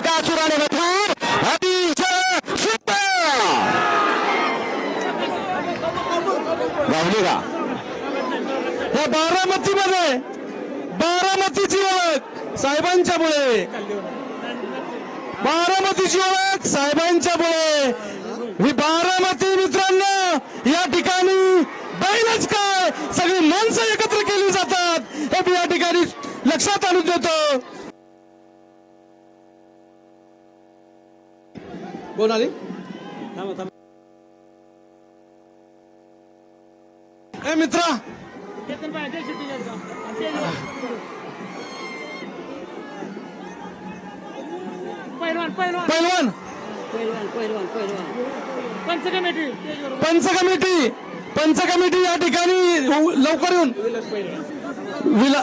बकासुराने बघून गावली का या बारामतीमध्ये बारामतीची ओळख साहेबांच्या मुळे बारामतीची ओळख साहेबांच्या मुळे ही बारामती मित्रांनो या ठिकाणी बैलच काय सगळी माणसं एकत्र केली जातात हे या ठिकाणी लक्षात आणून देतो कोण आली. ए मित्रा. पैलवान पहिलवान पंच कमिटी पंच कमिटी पंच कमिटी या ठिकाणी लवकर येऊन. विला